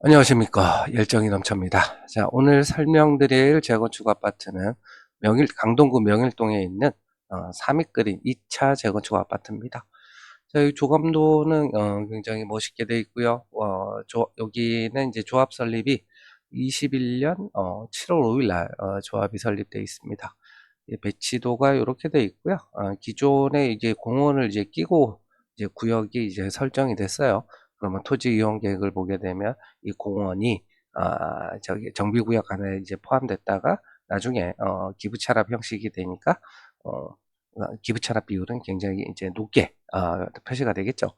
안녕하십니까. 열정이 넘쳐입니다. 자 오늘 설명드릴 재건축 아파트는 명일 강동구 명일동에 있는 어, 삼익그린 2차 재건축 아파트입니다. 자, 이 조감도는 어, 굉장히 멋있게 되어 있고요. 어, 조, 여기는 이제 조합 설립이 21년 어, 7월 5일 날 어, 조합이 설립되어 있습니다. 예, 배치도가 이렇게 되어 있고요. 어, 기존에 이제 공원을 이제 끼고 이제 구역이 이제 설정이 됐어요 그러면 토지 이용 계획을 보게 되면 이 공원이 아, 저기 정비구역 안에 이제 포함됐다가 나중에 어, 기부 찬압 형식이 되니까 어, 기부 찬압 비율은 굉장히 이제 높게 어, 표시가 되겠죠.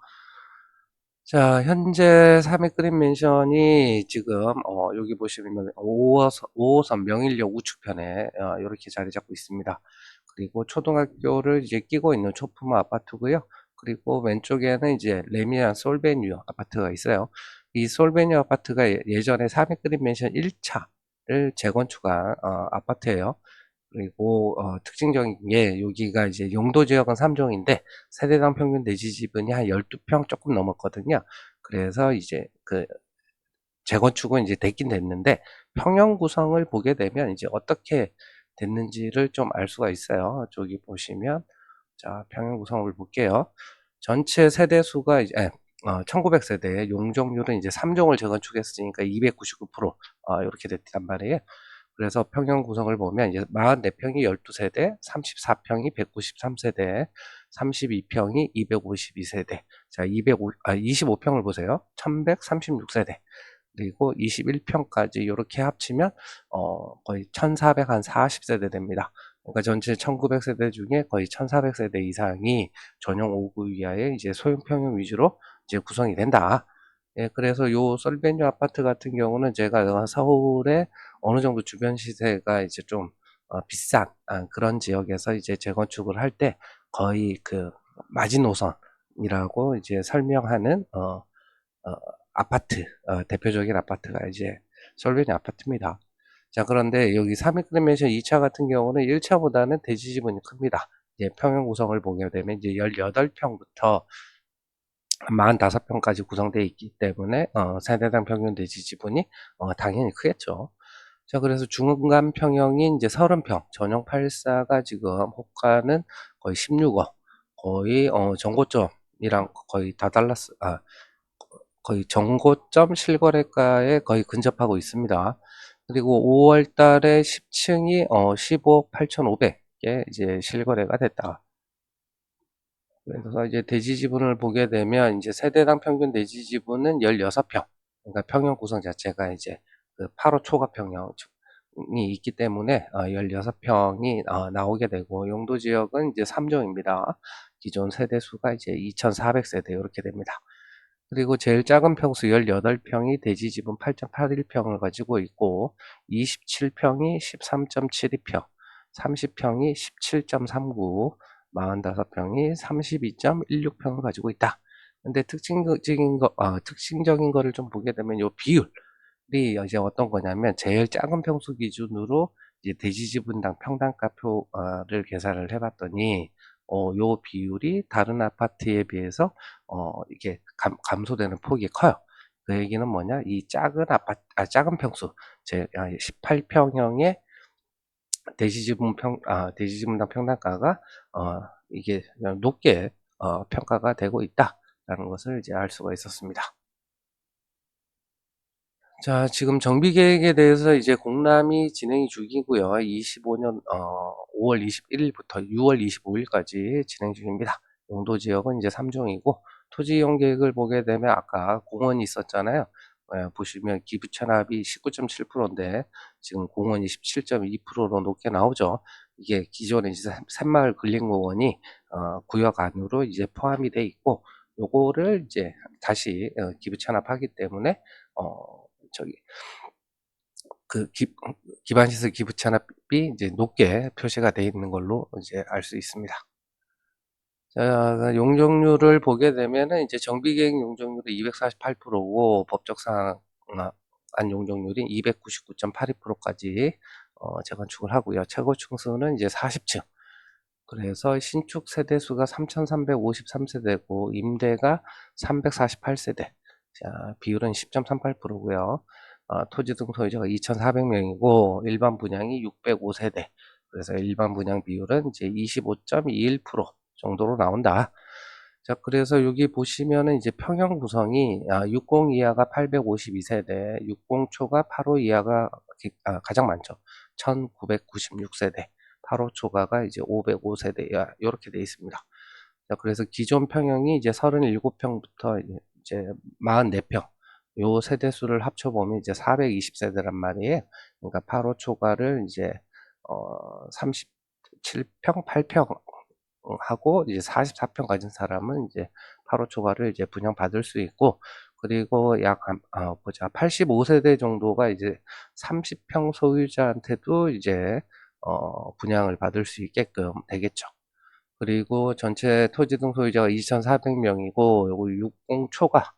자, 현재 3회 그린 맨션이 지금 어, 여기 보시면 5호선, 5호선 명일역 우측편에 어, 이렇게 자리 잡고 있습니다. 그리고 초등학교를 이제 끼고 있는 초품 아파트고요. 그리고 왼쪽에는 이제 레미안 솔베뉴 아파트가 있어요. 이 솔베뉴 아파트가 예- 예전에 3회 그린 맨션 1차를 재건축한 어, 아파트예요. 그리고 어, 특징적인 게 여기가 이제 용도 지역은 3종인데 세대당 평균 내지 지분이 한 12평 조금 넘었거든요. 그래서 이제 그 재건축은 이제 됐긴 됐는데 평형 구성을 보게 되면 이제 어떻게 됐는지를 좀 알 수가 있어요. 저기 보시면 자 평형 구성을 볼게요. 전체 세대 수가 이제 어, 1900세대 용적률은 이제 3종을 재건축했으니까 299% 어, 이렇게 됐단 말이에요. 그래서 평형 구성을 보면 이제 44평이 12세대, 34평이 193세대, 32평이 252세대. 자, 205, 아, 25평을 보세요. 1136세대. 그리고 21평까지 이렇게 합치면 어, 거의 1440세대 됩니다. 그러니까 전체 1900세대 중에 거의 1400세대 이상이 전용 5구 이하의 이제 소형 평형 위주로 이제 구성이 된다. 예, 그래서 요 솔베뉴 아파트 같은 경우는 제가 서울에 어느 정도 주변 시세가 이제 좀 어, 비싼 아, 그런 지역에서 이제 재건축을 할 때 거의 그 마지노선이라고 이제 설명하는 어, 어, 아파트 어, 대표적인 아파트가 이제 솔베뉴 아파트입니다. 자 그런데 여기 3익그레멘션 2차 같은 경우는 1차보다는 대지 지분이 큽니다. 이제 평형 구성을 보게 되면 이제 18평부터 45평까지 구성되어 있기 때문에 어, 세대당 평균 대지 지분이 어, 당연히 크겠죠. 자, 그래서 중간 평형인 이제 30평, 전용 84가 지금 호가는 거의 16억, 거의 어, 정고점이랑 거의 다 달랐어. 아, 거의 정고점 실거래가에 거의 근접하고 있습니다. 그리고 5월 달에 10층이 어, 15억 8,500에 이제 실거래가 됐다. 그래서 이제 대지 지분을 보게 되면 이제 세대당 평균 대지 지분은 16평. 그러니까 평형 구성 자체가 이제 그 8호 초과 평형 이 있기 때문에 어, 16평이 어, 나오게 되고 용도 지역은 이제 3종입니다. 기존 세대 수가 이제 2,400세대 이렇게 됩니다. 그리고 제일 작은 평수 18평이 대지 지분 8.81평을 가지고 있고 27평이 13.72평, 30평이 17.39, 45평이 32.16평을 가지고 있다. 근데 특징적인 거, 어, 특징적인 거를 좀 보게 되면 요 비율이 이제 어떤 거냐면 제일 작은 평수 기준으로 이제 대지 지분당 평당가표를 계산을 해봤더니 어, 요 비율이 다른 아파트에 비해서 어, 이게 감, 감소되는 폭이 커요. 그 얘기는 뭐냐? 이 작은 아파트, 아, 작은 평수, 제 18평형의 대지지분 평, 아, 대지지분당 평당가가 어, 이게 높게 어, 평가가 되고 있다라는 것을 이제 알 수가 있었습니다. 자, 지금 정비 계획에 대해서 이제 공람이 진행이 중이고요. 25년 어, 5월 21일부터 6월 25일까지 진행 중입니다. 용도 지역은 이제 3종이고 토지 이용 계획을 보게 되면 아까 공원이 있었잖아요. 예, 보시면 기부 찬압이 19.7%인데 지금 공원이 17.2%로 높게 나오죠. 이게 기존에 이제 샘마을 근린공원이 어, 구역 안으로 이제 포함이 돼 있고 요거를 이제 다시 어, 기부 찬압하기 때문에 어, 저기 그 기, 기반시설 기부 찬압이 이제 높게 표시가 되어 있는 걸로 이제 알 수 있습니다. 자, 용적률을 보게 되면은 이제 정비계획 용적률이 248%고 법적상 안 용적률이 299.82%까지 어, 재건축을 하고요. 최고 층수는 이제 40층. 그래서 신축 세대 수가 3,353세대고 임대가 348세대. 자, 비율은 10.38%고요. 어, 토지 등 소유자가 2,400명이고 일반 분양이 605세대. 그래서 일반 분양 비율은 이제 25.21% 정도로 나온다. 자, 그래서 여기 보시면은 이제 평형 구성이 아, 60 이하가 852세대, 60 초가 85 이하가 기- 아, 가장 많죠. 1996세대, 85 초가가 이제 505세대 이렇게 돼 있습니다. 자, 그래서 기존 평형이 이제 37평부터 이제 44평 요 세대 수를 합쳐 보면 이제 420세대란 말이에요. 그러니까 85 초과를 이제 어 37평, 8평 하고 이제 44평 가진 사람은 이제 8호 초과를 이제 분양 받을 수 있고 그리고 약 한- 어, 보자 85세대 정도가 이제 30평 소유자한테도 이제 어, 분양을 받을 수 있게끔 되겠죠. 그리고 전체 토지 등 소유자가 2,400명이고 요거 60 초과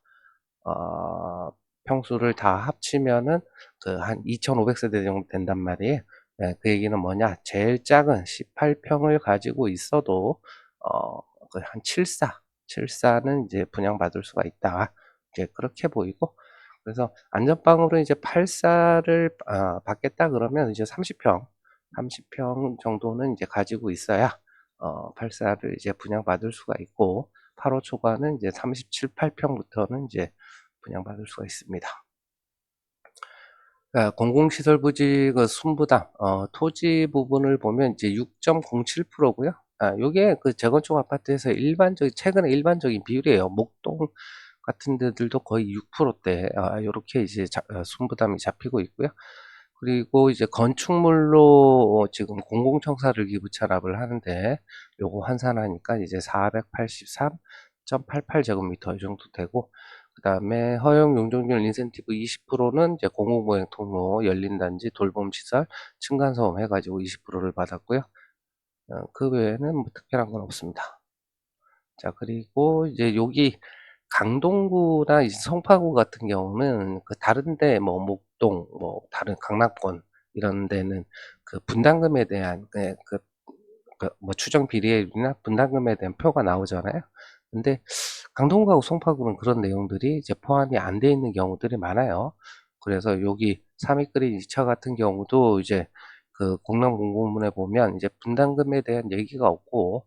어, 평수를 다 합치면은 그 한 2,500세대 정도 된단 말이에요. 네, 그 얘기는 뭐냐? 제일 작은 18평을 가지고 있어도 어, 그 한 74, 74는 이제 분양받을 수가 있다. 이제 그렇게 보이고 그래서 안전방으로 이제 84를 아, 받겠다 그러면 이제 30평, 30평 정도는 이제 가지고 있어야 어, 84를 이제 분양받을 수가 있고 8호 초과는 이제 37, 8평부터는 이제 분양받을 수가 있습니다. 그러니까 공공시설 부지 그 순부담 어, 토지 부분을 보면 이제 6.07%고요. 아, 요게 그 재건축 아파트에서 일반적인 최근에 일반적인 비율이에요. 목동 같은 데들도 거의 6%대 아, 이렇게 이제 자, 어, 순부담이 잡히고 있고요. 그리고 이제 건축물로 지금 공공청사를 기부 찬압을 하는데 요거 환산하니까 이제 483.88제곱미터 이 정도 되고 그 다음에 허용 용적률 인센티브 20%는 이제 공공보행 통로, 열린 단지, 돌봄 시설, 층간 소음 해가지고 20%를 받았고요. 어, 그 외에는 뭐 특별한 건 없습니다. 자, 그리고 이제 여기 강동구나 송파구 같은 경우는 그 다른데 뭐 목 동, 뭐 다른 강남권 이런 데는 그 분담금에 대한 그, 그, 그 뭐 추정 비례율이나 분담금에 대한 표가 나오잖아요. 근데 강동구하고 송파구는 그런 내용들이 이제 포함이 안 돼 있는 경우들이 많아요. 그래서 여기 삼익그린 2차 같은 경우도 이제 그 공람 공고문에 보면 이제 분담금에 대한 얘기가 없고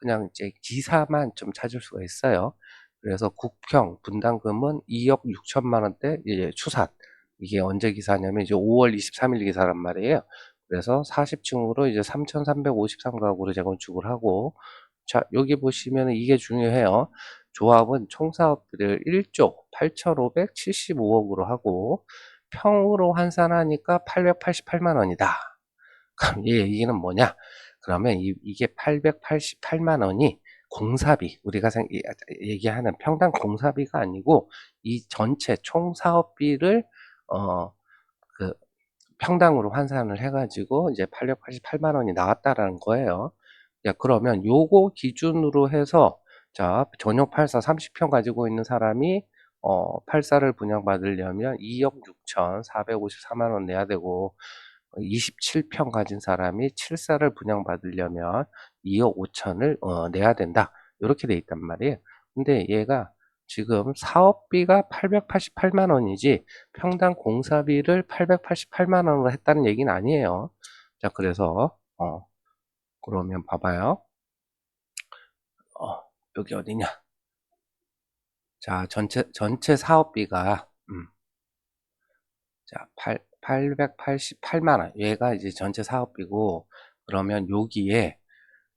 그냥 이제 기사만 좀 찾을 수가 있어요. 그래서 국평 분담금은 2억 6천만 원대 이제 추산 이게 언제 기사냐면 이제 5월 23일 기사란 말이에요. 그래서 40층으로 이제 3,353가구로 재건축을 하고 자 여기 보시면 이게 중요해요. 조합은 총 사업비를 1조 8,575억으로 하고 평으로 환산하니까 888만 원이다. 그럼 이 얘기는 뭐냐? 그러면 이, 이게 888만 원이 공사비, 우리가 생, 이- 얘기하는 평당 공사비가 아니고 이 전체 총 사업비를 어, 그 평당으로 환산을 해가지고 이제 888만 원이 나왔다라는 거예요. 야, 그러면 요거 기준으로 해서 자, 전용 84 30평 가지고 있는 사람이 어, 84를 분양받으려면 2억 6,454만 원 내야 되고 27평 가진 사람이 74를 분양받으려면 2억 5천을 어, 내야 된다. 이렇게 돼 있단 말이에요. 근데 얘가 지금 사업비가 888만 원이지 평당 공사비를 888만 원으로 했다는 얘기는 아니에요. 자, 그래서 어, 그러면 봐봐요. 어, 여기 어디냐? 자, 전체 전체 사업비가 음, 자, 8, 888만 원. 얘가 이제 전체 사업비고, 그러면 여기에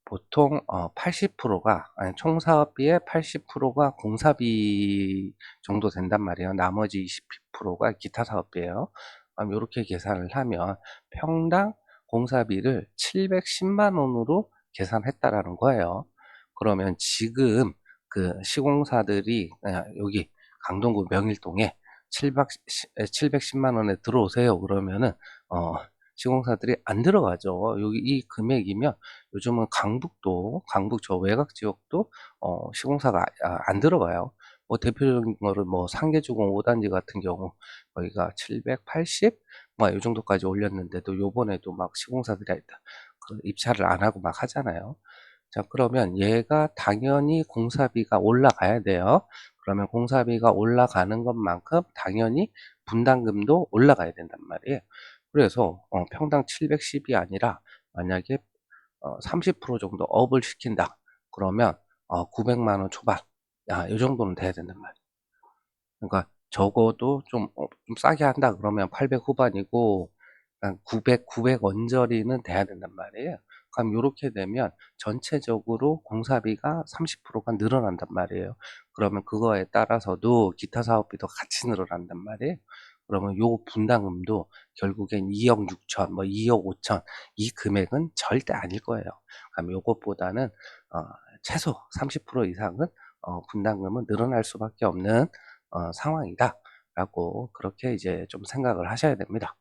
보통 어, 80%가, 아니, 총 사업비의 80%가 공사비 정도 된단 말이에요. 나머지 20%가 기타 사업비예요. 그럼 이렇게 계산을 하면 평당 공사비를 710만 원으로 계산했다라는 거예요. 그러면 지금 그 시공사들이 아, 여기 강동구 명일동에 700, 710만 원에 들어오세요. 그러면은 어, 시공사들이 안 들어가죠. 여기 이 금액이면 요즘은 강북도 강북 저 외곽 지역도 어, 시공사가 아, 안 들어가요. 뭐 대표적인 거를 뭐 상계주공 5단지 같은 경우 거기가 780, 뭐이 정도까지 올렸는데도 요번에도 막 시공사들이 그 입찰을 안 하고 막 하잖아요. 자, 그러면 얘가 당연히 공사비가 올라가야 돼요. 그러면 공사비가 올라가는 것만큼 당연히 분담금도 올라가야 된단 말이에요. 그래서 어, 평당 710이 아니라 만약에 어, 30% 정도 업을 시킨다. 그러면 어, 900만 원 초반. 야, 이 정도는 돼야 된단 말이에요. 그러니까 적어도 좀, 어, 좀 싸게 한다 그러면 800 후반이고 한 900, 900 언저리는 돼야 된단 말이에요. 그럼 이렇게 되면 전체적으로 공사비가 30%가 늘어난단 말이에요. 그러면 그거에 따라서도 기타 사업비도 같이 늘어난단 말이에요. 그러면 요 분담금도 결국엔 2억 6천, 뭐 2억 5천 이 금액은 절대 아닐 거예요. 그럼 요것보다는 어, 최소 30% 이상은 어, 분담금은 늘어날 수밖에 없는 어, 상황이다라고 그렇게 이제 좀 생각을 하셔야 됩니다.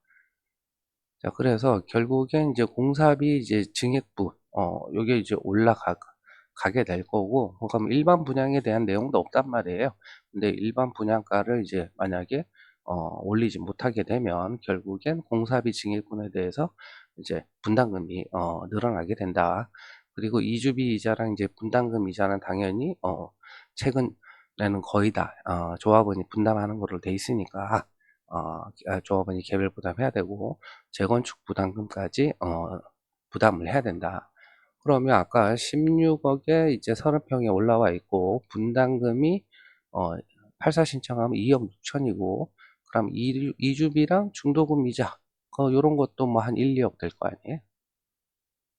자, 그래서 결국엔 이제 공사비 이제 증액부, 어, 요게 이제 올라가, 가게 될 거고, 그럼 일반 분양에 대한 내용도 없단 말이에요. 근데 일반 분양가를 이제 만약에, 어, 올리지 못하게 되면 결국엔 공사비 증액분에 대해서 이제 분담금이, 어, 늘어나게 된다. 그리고 이주비 이자랑 이제 분담금 이자는 당연히, 어, 최근에는 거의 다, 어, 조합원이 분담하는 거로 돼 있으니까, 어, 아, 조합원이 개별 부담해야 되고 재건축 부담금까지 어, 부담을 해야 된다. 그러면 아까 16억에 이제 30평에 올라와 있고 분담금이 어, 84 신청하면 2억 6천이고 그럼 이, 이주비랑 중도금 이자 그 요런 것도 뭐 한 1, 2억 될 거 아니에요?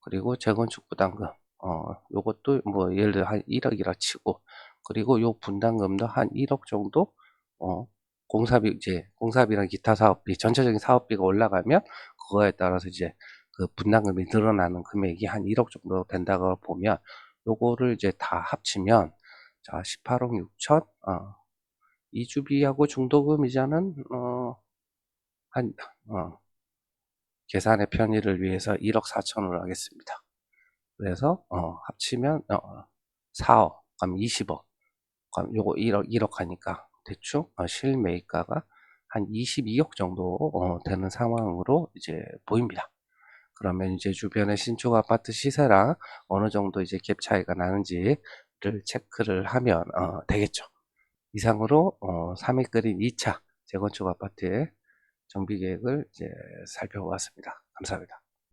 그리고 재건축 부담금 어 요것도 뭐 예를 들어 한 1억이라 치고 그리고 요 분담금도 한 1억 정도 어 공사비 이제 공사비랑 기타 사업비 전체적인 사업비가 올라가면 그거에 따라서 이제 그 분담금이 늘어나는 금액이 한 1억 정도 된다고 보면 요거를 이제 다 합치면 자 18억 6천 어, 이주비하고 중도금 이자는 어, 한 어, 계산의 편의를 위해서 1억 4천으로 하겠습니다. 그래서 어, 합치면 어, 4억 그럼 20억 그럼 요거 1억 1억 하니까 대충 어, 실매입가가 한 22억 정도 어, 되는 상황으로 이제 보입니다. 그러면 이제 주변의 신축 아파트 시세랑 어느 정도 이제 갭 차이가 나는지를 체크를 하면 어, 되겠죠. 이상으로 어, 3위 끓인 2차 재건축 아파트의 정비 계획을 이제 살펴보았습니다. 감사합니다.